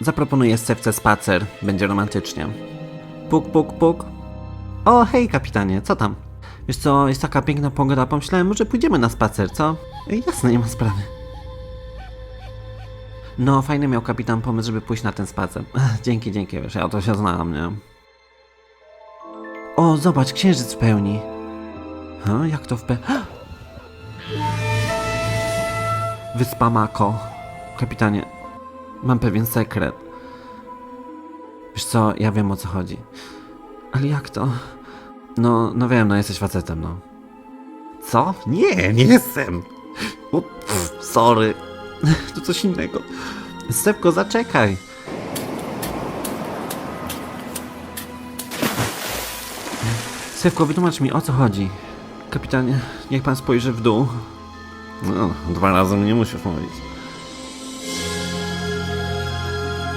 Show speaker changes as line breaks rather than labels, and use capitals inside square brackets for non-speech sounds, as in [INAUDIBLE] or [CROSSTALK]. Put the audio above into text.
Zaproponuję Stewce spacer. Będzie romantycznie. Puk, puk, puk. O, hej, kapitanie, co tam? Wiesz co, jest taka piękna pogoda, pomyślałem, może pójdziemy na spacer, co? Jasne, nie ma sprawy. No, fajny miał kapitan pomysł, żeby pójść na ten spacer. Dzięki, dzięki, wiesz, ja to się znałam, nie? O, zobacz, księżyc w pełni. Ha, jak to w pe... Wyspa Mako. Kapitanie, mam pewien sekret. Wiesz co, ja wiem o co chodzi. Ale jak to? No, no wiem, no jesteś facetem, no. Co? Nie, nie jestem. Pff, sorry. [LAUGHS] To coś innego. Stepko, zaczekaj. Stepko, wytłumacz mi, o co chodzi. Kapitanie, niech pan spojrzy w dół. No, dwa razy mnie musisz mówić.